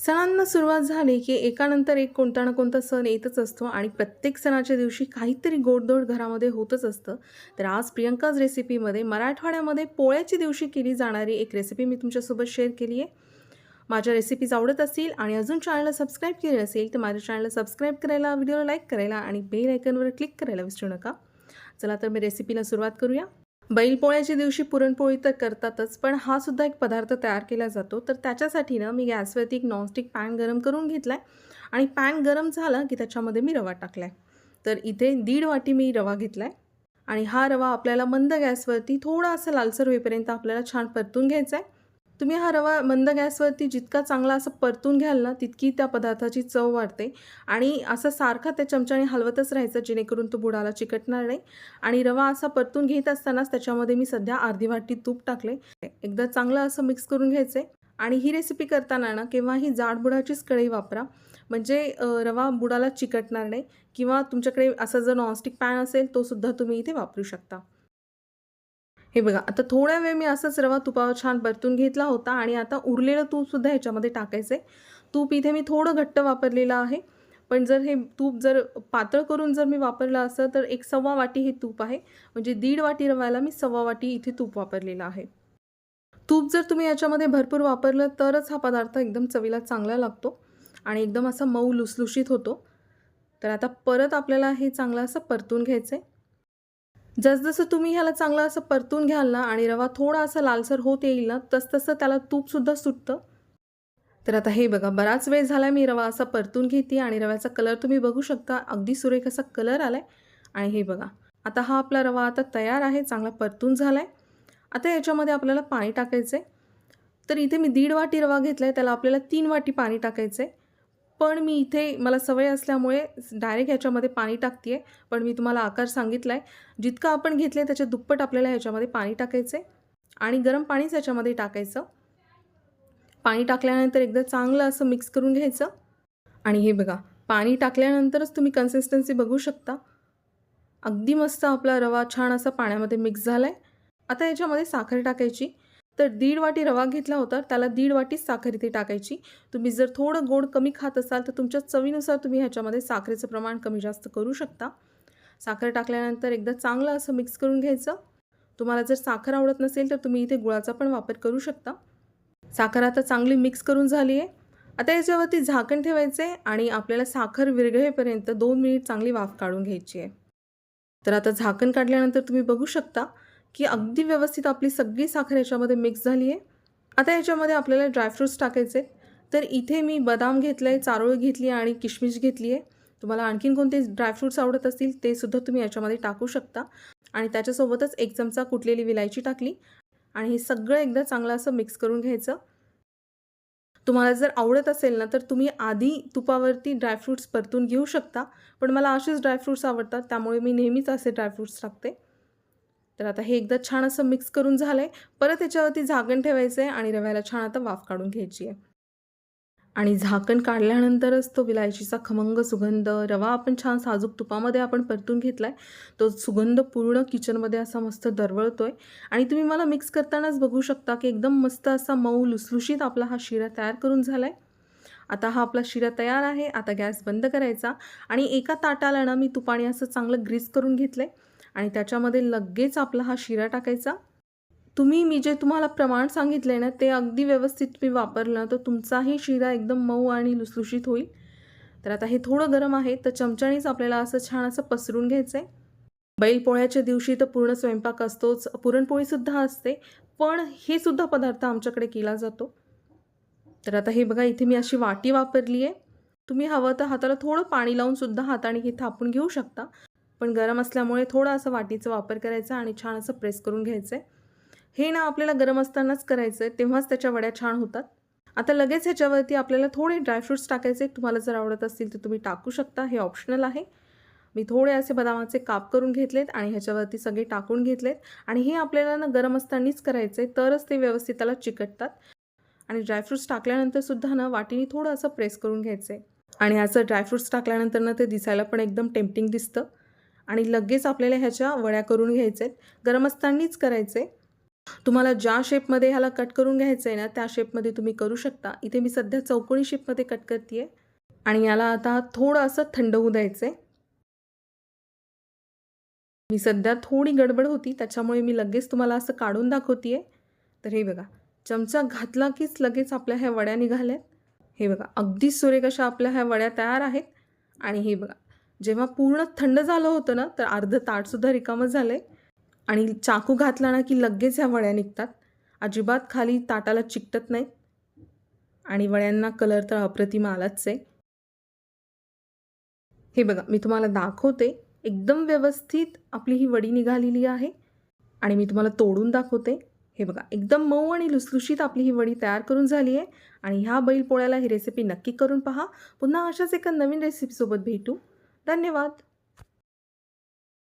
सणांना सुरुवात झाली की एकानंतर एक कोणता ना कोणता सण येतच असतो आणि प्रत्येक सणाच्या दिवशी काहीतरी गोडधोड घरामध्ये होतच असतं. तर आज प्रियंकाज रेसिपीमध्ये मराठवाड्यामध्ये पोळ्याच्या दिवशी केली जाणारी एक रेसिपी मी तुमच्यासोबत शेअर केली आहे. माझ्या रेसिपीज आवडत असतील आणि अजून चॅनलला सबस्क्राईब केले असेल तर माझ्या चॅनलला सबस्क्राईब करायला व्हिडिओला लाईक करायला आणि बेल आयकनवर क्लिक करायला विसरू नका. चला तर मी रेसिपीला सुरुवात करूया. बैलपोळ्याच्या दिवशी पुरणपोळी तर करतातच पण हा सुद्धा एक पदार्थ तयार केला जातो. तर त्याच्यासाठी ना मी गॅसवरती एक नॉनस्टिक पॅन गरम करून घेतला आहे आणि पॅन गरम झाला की त्याच्यामध्ये मी रवा टाकला आहे तर इथे दीड वाटी मी रवा घेतला आहे आणि हा रवा आपल्याला मंद गॅसवरती थोडा असं लालसर होईपर्यंत आपल्याला छान परतून घ्यायचा आहे तुम्ही हा रवा मंद गॅसवरती जितका चांगला असं परतून घ्याल ना तितकी त्या पदार्थाची चव वाढते. आणि असं सारखा त्या चमच्याने हलवतच राहायचं जेणेकरून तो बुडाला चिकटणार नाही. आणि रवा असा परतून घेत असतानाच त्याच्यामध्ये मी सध्या अर्धी वाटी तूप टाकले. एकदा चांगलं असं मिक्स करून घ्यायचं आणि ही रेसिपी करताना ना केव्हाही जाडबुडाचीच कढई वापरा. म्हणजे रवा बुडाला चिकटणार नाही. किंवा तुमच्याकडे असा जर नॉनस्टिक पॅन असेल तो सुद्धा तुम्ही इथे वापरू शकता. हे बघा आता थोड्या वेळ मी असंच रवा तुपावर छान परतून घेतला होता आणि आता उरलेलं तूपसुद्धा ह्याच्यामध्ये टाकायचं आहे तूप इथे मी थोडं घट्ट वापरलेलं आहे. पण जर हे तूप जर पातळ करून जर मी वापरलं असं तर एक सव्वा वाटी हे तूप आहे. म्हणजे दीड वाटी रवायला मी सव्वा वाटी इथे तूप वापरलेलं आहे. तूप जर तुम्ही याच्यामध्ये भरपूर वापरलं तरच हा पदार्थ एकदम चवीला चांगला लागतो आणि एकदम असा मऊ लुसलुशीत होतो. तर आता परत आपल्याला हे चांगलं असं परतून घ्यायचं आहे जसजसं तुम्ही ह्याला चांगलं असं परतून घ्याल ना आणि रवा थोडा असा लालसर होत येईल ना तसतसं त्याला तूपसुद्धा सुटतं. तर आता हे बघा बराच वेळ झाला मी रवा असा परतून घेते आणि रव्याचा कलर तुम्ही बघू शकता. अगदी सुरेख असा कलर आला आहे आणि हे बघा आता हा आपला रवा आता तयार आहे चांगला परतून झाला आहे आता याच्यामध्ये आपल्याला पाणी टाकायचं आहे तर इथे मी दीड वाटी रवा घेतला आहे त्याला आपल्याला तीन वाटी पाणी टाकायचं आहे पण मी इथे मला सवय असल्यामुळे डायरेक्ट ह्याच्यामध्ये पाणी टाकते आहे पण मी तुम्हाला आकार सांगितला आहे जितकं आपण घेतलं आहे त्याच्या दुप्पट आपल्याला ह्याच्यामध्ये पाणी टाकायचं आहे आणि गरम पाणीच ह्याच्यामध्ये टाकायचं. पाणी टाकल्यानंतर एकदा चांगलं असं मिक्स करून घ्यायचं. आणि हे बघा पाणी टाकल्यानंतरच तुम्ही कन्सिस्टन्सी बघू शकता. अगदी मस्त आपला रवा छान असा पाण्यामध्ये मिक्स झाला आहे आता याच्यामध्ये साखर टाकायची. तर दीड वाटी रवा घेतला होता. त्याला दीड वाटीच साखर इथे टाकायची. तुम्ही जर थोडं गोड कमी खात असाल तर तुमच्या चवीनुसार तुम्ही ह्याच्यामध्ये साखरेचं प्रमाण कमी जास्त करू शकता. साखर टाकल्यानंतर एकदा चांगलं असं मिक्स करून घ्यायचं. तुम्हाला जर साखर आवडत नसेल तर तुम्ही इथे गुळाचा पण वापर करू शकता. साखर आता चांगली मिक्स करून झाली आहे. आता याच्यावरती झाकण ठेवायचं आहे आणि आपल्याला साखर विरघळेपर्यंत दोन मिनिट चांगली वाफ काढून घ्यायची आहे. तर आता झाकण काढल्यानंतर तुम्ही बघू शकता की अगदी व्यवस्थित आपली सगळी साखर याच्यामध्ये मिक्स झाली आहे. आता याच्यामध्ये आपल्याला ड्रायफ्रूट्स टाकायचे तर इथे मी बदाम घेतलं आहे चारोळ घेतली आहे आणि किशमिश घेतली आहे. तुम्हाला आणखीन कोणते ड्रायफ्रूट्स आवडत असतील ते सुद्धा तुम्ही याच्यामध्ये टाकू शकता. आणि त्याच्यासोबतच एक चमचा कुटलेली विलायची टाकली. आणि हे सगळं एकदा चांगलं असं मिक्स करून घ्यायचं. तुम्हाला जर आवडत असेल ना तर तुम्ही आधी तुपावरती ड्रायफ्रूट्स परतून घेऊ शकता. पण मला असेच ड्रायफ्रूट्स आवडतात त्यामुळे मी नेहमीच असे ड्रायफ्रूट्स टाकते. तर आता हे एकदा छान असं मिक्स करून झालं आहे परत याच्यावरती झाकण ठेवायचं आहे आणि रव्याला छान आता वाफ काढून घ्यायची आहे. आणि झाकण काढल्यानंतरच तो विलायचीचा खमंग सुगंध रवा आपण छान साजूक तुपामध्ये आपण परतून घेतला आहे तो सुगंध पूर्ण किचनमध्ये असा मस्त दरवळतो आहे आणि तुम्ही मला मिक्स करतानाच बघू शकता की एकदम मस्त असा मऊ लुसलुशीत आपला हा शिरा तयार करून झाला आहे आता हा आपला शिरा तयार आहे. आता गॅस बंद करायचा. आणि एका ताटाला ना मी तुपाने असं चांगलं ग्रीस करून घेतलं आहे आणि त्याच्यामध्ये लगेच आपला हा शिरा टाकायचा. तुम्ही मी जे तुम्हाला प्रमाण सांगितलं आहे ना ते अगदी व्यवस्थित तुम्ही वापरलं तर तुमचाही शिरा एकदम मऊ आणि लुसलुशीत होईल. तर आता हे थोडं गरम आहे तर चमच्यानेच आपल्याला असं छान असं पसरून घ्यायचं आहे बैलपोळ्याच्या दिवशी तर पूर्ण स्वयंपाक असतोच पुरणपोळीसुद्धा असते पण हे सुद्धा पदार्थ आमच्याकडे केला जातो. तर आता हे बघा इथे मी अशी वाटी वापरली आहे तुम्ही हवं तर हाताला थोडं पाणी लावून सुद्धा हाताने हे थापून घेऊ शकता. पण गरम असल्यामुळे थोडं असं वाटीचा वापर करायचा आणि छान असं प्रेस करून घ्यायचं आहे हे ना आपल्याला गरम असतानाच करायचं आहे तेव्हाच त्याच्या वड्या छान होतात. आता लगेच ह्याच्यावरती आपल्याला थोडे ड्रायफ्रूट्स टाकायचे. तुम्हाला जर आवडत असतील तर तुम्ही टाकू शकता. हे ऑप्शनल आहे. मी थोडे असे बदामाचे काप करून घेतलेत आणि ह्याच्यावरती सगळे टाकून घेतलेत. आणि हे आपल्याला ना गरम असतानाच करायचं आहे तरच ते व्यवस्थित त्याला चिकटतात. आणि ड्रायफ्रूट्स टाकल्यानंतर सुद्धा ना वाटीने थोडं असं प्रेस करून घ्यायचं आहे आणि असं ड्रायफ्रूट्स टाकल्यानंतर ना ते दिसायला पण एकदम टेम्पटिंग दिसतं. आणि लगेच आपल्याला ह्याच्या वड्या करून घ्यायच्या आहेत. गरम असतानाच करायचे. तुम्हाला ज्या शेपमध्ये ह्याला कट करून घ्यायचं आहे ना त्या शेपमध्ये तुम्ही करू शकता. इथे मी सध्या चौकोनी शेपमध्ये कट करते आणि याला आता थोडं असं थंड होऊ द्यायचं आहे मी सध्या थोडी गडबड होती त्याच्यामुळे मी लगेच तुम्हाला असं काढून दाखवते तर हे बघा चमचा घातला कीच लगेच आपल्या ह्या वड्या निघाल्यात. हे बघा अगदी सुरेख अशा आपल्या ह्या वड्या तयार आहेत. आणि हे बघा जेव्हा पूर्ण थंड झालं होतं ना तर अर्ध ताटसुद्धा रिकामं झालं आहे आणि चाकू घातला ना की लगेच ह्या वड्या निघतात. अजिबात खाली ताटाला चिकटत नाहीत आणि वड्यांना कलर तर अप्रतिम आलाच आहे. हे बघा मी तुम्हाला दाखवते. एकदम व्यवस्थित आपली ही वडी निघालेली आहे. आणि मी तुम्हाला तोडून दाखवते. हे बघा एकदम मऊ आणि लुसलुशीत आपली ही वडी तयार करून झाली आहे. आणि ह्या बैल पोळ्याला ही रेसिपी नक्की करून पहा. पुन्हा अशाच एका नवीन रेसिपीसोबत भेटू. धन्यवाद.